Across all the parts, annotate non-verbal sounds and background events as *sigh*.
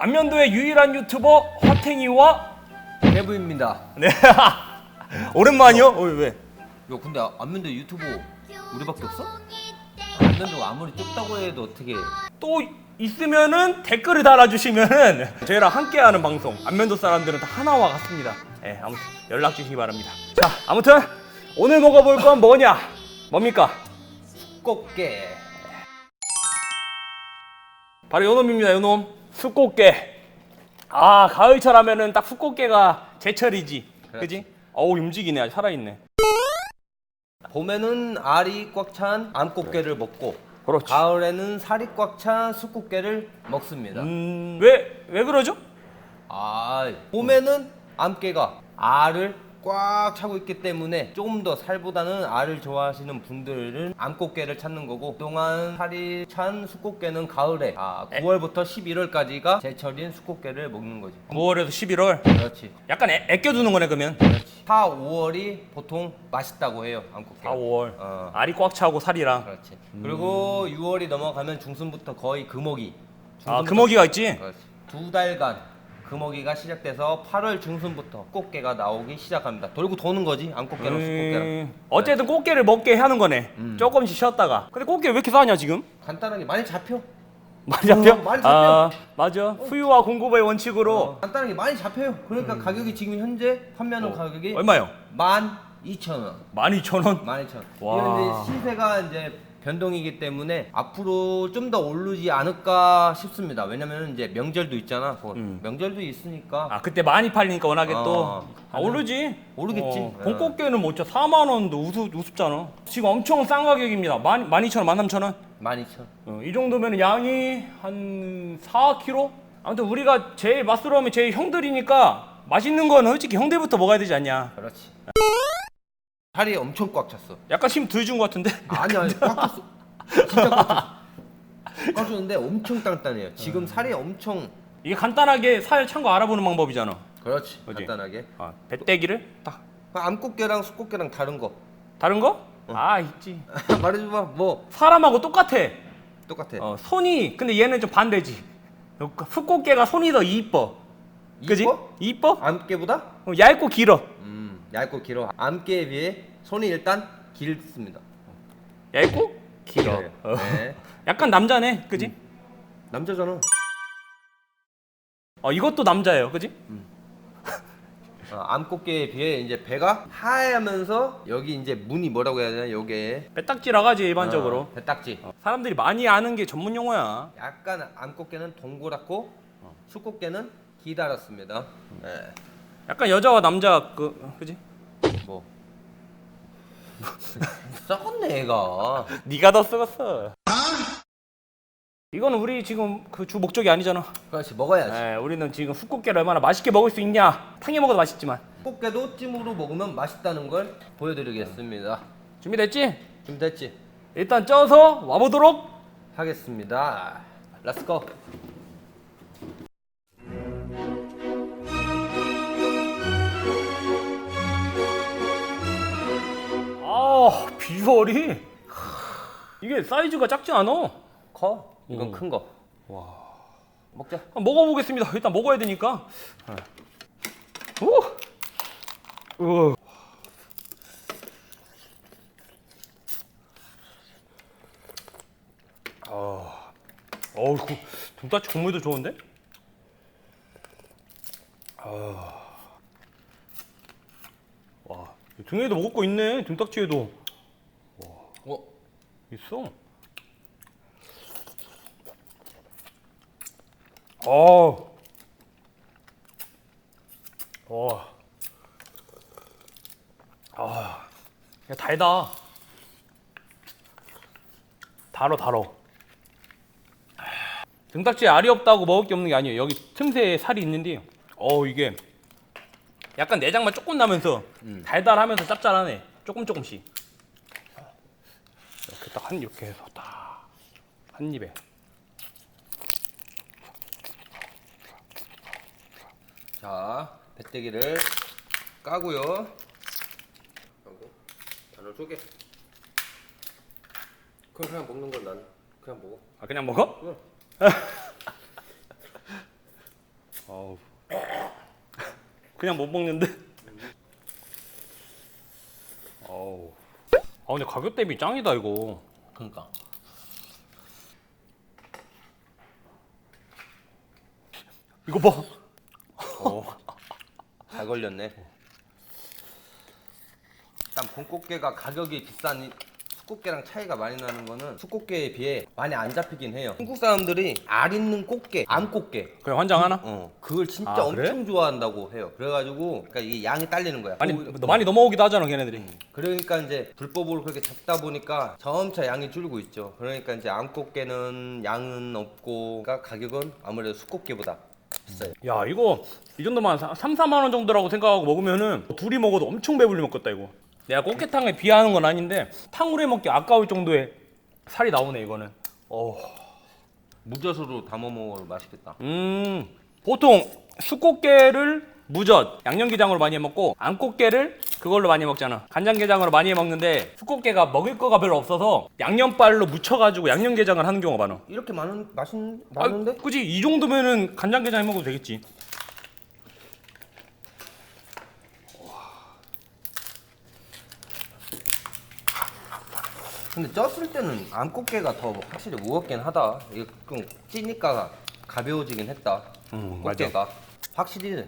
안면도의 유일한 유튜버 화탱이와 대부입니다. 네 *laughs* 오랜만이요? 어, 왜? 야 근데 안면도 유튜브 우리밖에 없어? 안면도가 아무리 좁다고 해도 어떻게 또 있으면은 댓글을 달아주시면은 저희랑 함께하는 방송 안면도 사람들은 다 하나와 같습니다. 예, 아무튼 연락 주시기 바랍니다. 자, 아무튼 오늘 먹어볼 건 뭐냐? 뭡니까? 꽃게 바로 요놈입니다. 요놈 숫꽃게. 아 가을철 하면은 딱 숫꽃게가 제철이지. 그지? 어우 움직이네. 아주 살아있네. 봄에는 알이 꽉 찬 암꽃게를 먹고 그렇지. 가을에는 살이 꽉찬 숫꽃게를 먹습니다. 음, 왜, 왜 그러죠? 아 봄에는 암깨가 알을 꽉 차고 있기 때문에 조금 더 살보다는 알을 좋아하시는 분들은 암꽃게를 찾는 거고 그동안 살이 찬 숫꽃게는 가을에 아 9월부터 11월까지가 제철인 숫꽃게를 먹는 거지 9월에서 11월. 그렇지 약간 애, 애껴두는 거네 그러면. 그렇지 4, 5월이 보통 맛있다고 해요 암꽃게 4, 5월. 어. 알이 꽉 차고 살이랑. 그렇지 그리고 6월이 넘어가면 중순부터 거의 금어기 아 금어기가 있지. 그렇지. 두 달간 금어기가 시작돼서 8월 중순부터 꽃게가 나오기 시작합니다. 돌고 도는 거지 암꽃게랑 수꽃게랑. 음, 어쨌든 꽃게를 먹게 하는 거네. 음. 조금씩 쉬었다가. 근데 꽃게 왜 이렇게 싸냐 지금? 간단하게 많이 잡혀. 많이 잡혀? 어, 많이 잡혀. 아 맞아. 수요와 공급의 원칙으로 어, 간단하게 많이 잡혀요. 그러니까 가격이 지금 현재 판매하는 가격이 음. 어, 얼마요? 12,000원. 12,000원. 12,000원. 와. 이건 이제 시세가 이제 변동이기 때문에 앞으로 좀 더 오르지 않을까 싶습니다. 왜냐면 이제 명절도 있잖아. 곧. 음. 명절도 있으니까 아 그때 많이 팔리니까 워낙에 어, 또 아, 오르지. 오르겠지. 어, 어. 봄꽃게는 뭐 진짜 4만 원도 우습, 우습잖아. 지금 엄청 싼 가격입니다. 12,000원, 13,000원. 12,000원. 어, 이 정도면 양이 한 4kg? 아무튼 우리가 제일 맛스러우면 제일 형들이니까 맛있는 거는 솔직히 형들부터 먹어야 되지 않냐. 그렇지. 살이 엄청 꽉 찼어. 약간 힘덜준것 같은데? 아니 아니 꽉 찼어. 진짜 꽉 찼어. 꽉 찼는데 엄청 단단해요. 지금 살이 엄청 이게 간단하게 살 찬 거 알아보는 방법이잖아. 그렇지 그지? 간단하게. 아, 배때기를 딱 암꽃게랑 숫꽃게랑 다른 거. 다른 거? 아 있지. *laughs* 말해줘봐. 뭐 사람하고 똑같아. 똑같아. 어, 손이 근데 얘는 좀 반대지. 숫꽃게가 손이 더 이뻐. 그지? 이뻐? 이뻐? 암깨보다 어, 얇고 길어. 음 얇고 길어. 암깨에 비해 손이 일단 길습니다. 얇고 길어. 어. 네. *laughs* 약간 남자네, 그지? 남자잖아. 어 이것도 남자예요, 그지? *laughs* 어, 암꽃게에 비해 이제 배가 하얗면서 여기 이제 무늬 뭐라고 해야 되나 여기에 빼딱지 라가지 일반적으로. 어, 배딱지. 어, 사람들이 많이 아는 게 전문 용어야. 약간 암꽃게는 동그랗고 숫꽃게는 기다랗습니다. 네. 약간 여자와 남자 그 그지? 뭐 *laughs* 썩었네 얘가. 네가 더 썩었어. 이거는 우리 지금 그 주 목적이 아니잖아. 그렇지 먹어야지. 에, 우리는 지금 숫꽃게를 얼마나 맛있게 먹을 수 있냐. 탕에 먹어도 맛있지만. 꽃게도 찜으로 먹으면 맛있다는 걸 보여드리겠습니다. 준비됐지? 준비됐지? 일단 쪄서 와보도록. 하겠습니다. 렛츠 고. 아 비주얼이 이게 사이즈가 작지 않아. 커? 이건 오. 큰 거. 와. 먹자. 한번 먹어보겠습니다. 일단 먹어야 되니까. 오. 오. 아. 어우, 그 등따치 국물도 좋은데? 아. 와, 등에도 거 있네. 등딱지에도 어? 있어. 어. 와. 아. 야, 달다. 달어, 달어. 등딱지에 알이 없다고 먹을 게 없는 게 아니에요. 여기 틈새에 살이 있는데, 어, 이게 약간 내장만 조금 나면서 음. 달달하면서 짭짤하네. 조금 조금씩. 한 이렇게 해서 딱한 입에. 자, 배때기를 까고요. 하고 반을 쪼개. 그럼 그냥 먹는 건 난 그냥 먹어. 아 그냥 먹어? 응. 어우. *laughs* *laughs* 그냥 못 먹는데. 어우. 아 근데 가격 대비 짱이다 이거. 그러니까. 이거 봐. 어. 잘 걸렸네. 일단 봄꽃게가 가격이 비싼 이- 숯꽃게랑 차이가 많이 나는 거는 숯꽃게에 비해 많이 안 잡히긴 해요. 한국 사람들이 알 있는 꽃게, 암 꽃게, 그냥 환장 하나? 어 그걸 진짜 아, 엄청 그래? 좋아한다고 해요. 그래가지고 그러니까 이게 양이 딸리는 거야. 많이 오- 너 많이 넘어오기도 하잖아 걔네들이. 그러니까 이제 불법으로 그렇게 잡다 보니까 점차 양이 줄고 있죠. 그러니까 이제 암 꽃게는 양은 없고 그러니까 가격은 아무래도 숯꽃게보다 비싸요. 야 이거 이 정도만 3, 4만 원 정도라고 생각하고 먹으면은 둘이 먹어도 엄청 배불리 먹겠다 이거. 내가 꽃게탕에 비하하는 건 아닌데 탕후루에 먹기 아까울 정도의 살이 나오네 이거는. 어. 무젓으로 담아 먹어도 맛있겠다. 음 보통 숯꽃게를 무젓 양념게장으로 많이 해 먹고 암꽃게를 그걸로 많이 먹잖아 간장게장으로 많이 해 먹는데 숯꽃게가 먹을 거가 별로 없어서 양념발로 묻혀가지고 양념게장을 하는 경우가 많아 이렇게 많은 맛있 아, 많은데? 그지 이 정도면은 간장게장 해 먹어도 되겠지 근데 쪘을 때는 암꽃게가 더 확실히 무겁긴 하다. 이게 좀 찌니까 가벼워지긴 했다. 음, 꽃게가 확실히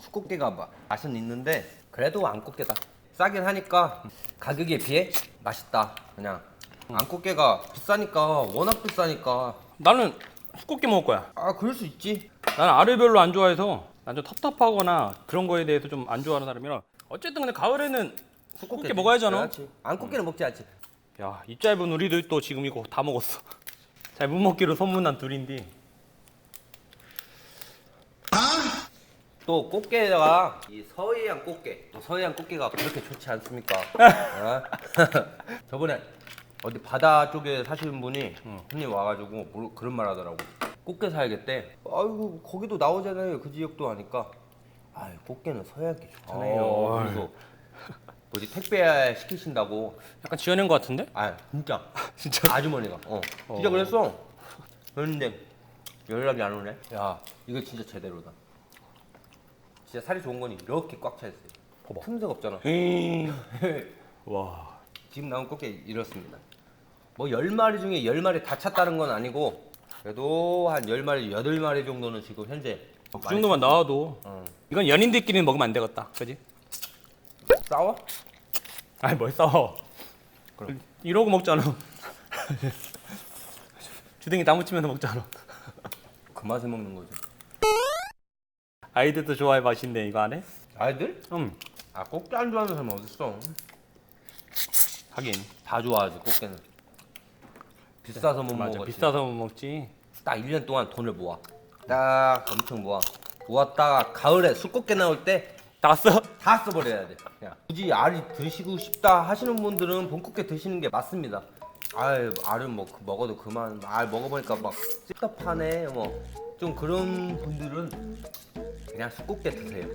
수꽃게가 마- 맛은 있는데 그래도 암꽃게다. 싸긴 하니까 가격에 비해 맛있다. 그냥 암꽃게가 비싸니까 워낙 비싸니까 나는 숯꽃게 먹을 거야 아 그럴 수 있지. 나는 알을 별로 안 좋아해서 난 좀 텁텁하거나 그런 거에 대해서 좀 안 좋아하는 사람이라 어쨌든 근데 가을에는 숯꽃게 먹어야잖아 그렇지. 암꽃게는 먹지 않지. 야, 입 짧은 우리도 또 지금 이거 다 먹었어. 잘 못 먹기로 소문난 둘인데. 또 꽃게가 이 서해안 꽃게, 또 서해안 꽃게가 그렇게 좋지 않습니까? *laughs* 어? *laughs* 저번에 어디 바다 쪽에 사시는 분이 손님 와가지고 뭐 그런 말 하더라고. 꽃게 사야겠대. 아이고 거기도 나오잖아요. 그 지역도 하니까. 아, 꽃게는 서해안 게 좋잖아요. 어. 그래서 뭐지 택배 시키신다고. 약간 지어낸 것 같은데? 아 진짜 *laughs* 진짜? 아주머니가. 어 진짜 어. 그랬어. 그런데 연락이 안 오네. 야 이거 진짜 제대로다. 진짜 살이 좋은 거니 이렇게 꽉 차 있어요. 봐봐. 틈새가 없잖아. *laughs* 와. 지금 나온 꽃게 이렇습니다. 뭐 10마리 중에 10마리 다 찼다는 건 아니고 그래도 한 10마리, 8마리 정도는 지금 현재 그 정도만 나와도 어. 이건 연인들끼리는 먹으면 안 되겠다. 그지? 싸워? 아니, 뭘 싸워. 그럼. 이러고 먹잖아. 주댕이 나무치면서 먹잖아. 그 맛에 먹는 거지. 아이들도 좋아해 맛있네 이거 안 해? 아이들? 음. 아 꽃게 안 좋아하는 사람 어딨어? 하긴. 다 좋아하지 꽃게는. 비싸서 못 맞아. 먹었지. 비싸서 못 먹지. 딱 1년 동안 돈을 모아. 딱 엄청 모아. 모았다가 가을에 술꽃게 나올 때 다 땄어? 써버려야 돼. 그냥. 굳이 알이 드시고 싶다 하시는 분들은 봄꽃게 드시는 게 맞습니다. 아유 알은 뭐 그- 먹어도 그만. 알 먹어보니까 막 찝찝하네. 뭐 좀 그런 분들은 그냥 술꽃게 드세요.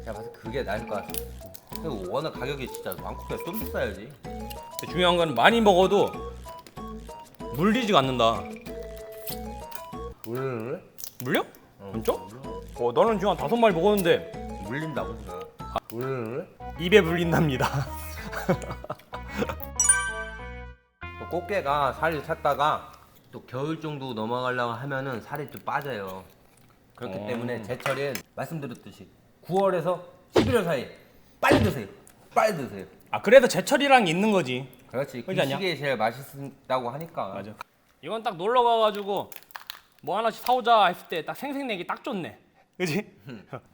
제가 봐서 그게 나을 것 같습니다. 그리고 워낙 가격이 진짜 왕국게가 좀 비싸야지. 중요한 건 많이 먹어도 물리지가 않는다. 물을 물려? 진짜? 어, 너는 지금 한 다섯 마리 먹었는데 물린다고 그냥. 물을 입에 물린답니다. *laughs* 또 꽃게가 살이 찼다가 또 겨울 정도 넘어가려고 하면은 살이 좀 빠져요. 그렇기 어. 때문에 제철엔 말씀드렸듯이 9월에서 11월 사이 빨리 드세요. 빨리 드세요. 아 그래서 제철이랑 있는 거지. 그렇지. 그 그러지 않냐? 시기에 제일 맛있다고 하니까. 맞아. 이건 딱 놀러 가가지고 뭐 하나씩 사오자 했을 때 딱 생생내기 딱 좋네. 그지?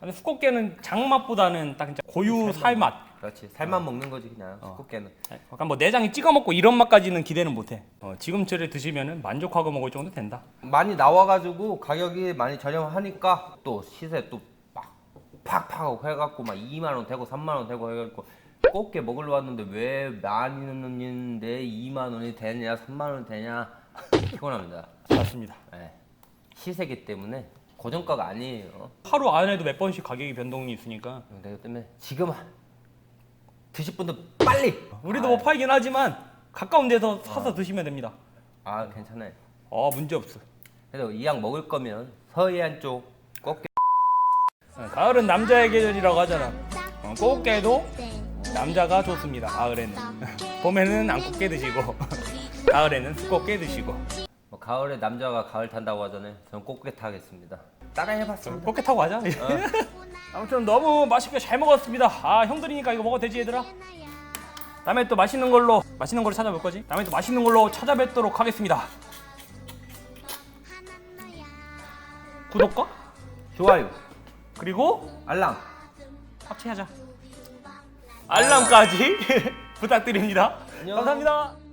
근데 수꽃게는 장맛보다는 딱 진짜 고유 살맛. 그렇지. 살만 먹는 거지 그냥 꽃게는. 약간 뭐 내장에 찍어 먹고 이런 맛까지는 기대는 못해. 어, 지금처럼 드시면은 만족하고 먹을 정도 된다. 많이 나와가지고 가격이 많이 저렴하니까 또 시세 또막 팍팍 해갖고 막 2만 원 되고 3만 원 되고 해갖고 꽃게 먹으러 왔는데 왜 많이 넣는데 2만 원이 되냐 3만 원 되냐 *laughs* 피곤합니다. 맞습니다. 예. 시세기 때문에 고정가가 아니에요. 하루 안에도 몇 번씩 가격이 변동이 있으니까 그렇기 때문에 지금 드실 분들 빨리. 우리도 뭐 팔긴 하지만 가까운 데서 사서 드시면 됩니다. 아 괜찮아요. 어 문제 없어. 그래서 이 약 먹을 거면 서해안 쪽 꽃게 어, 가을은 남자의 계절이라고 하잖아. 어, 꽃게도 남자가 좋습니다. *laughs* *laughs* 가을에는. 봄에는 안꽃 깨 드시고 가을에는 수꽃 깨 드시고 뭐 가을에 남자가 가을 탄다고 하잖아요. 저는 꽃게 타겠습니다. 따라 해봤습니다. 꽃게 타고 가자. 아무튼 너무 맛있게 잘 먹었습니다. 아 형들이니까 이거 먹어도 되지 얘들아? 다음에 또 맛있는 걸로 맛있는 걸로 찾아볼 거지? 다음에 또 맛있는 걸로 찾아뵙도록 하겠습니다. 구독과 좋아요. 그리고 알람. 합체하자. 알람까지 *laughs* 부탁드립니다. 안녕. 감사합니다.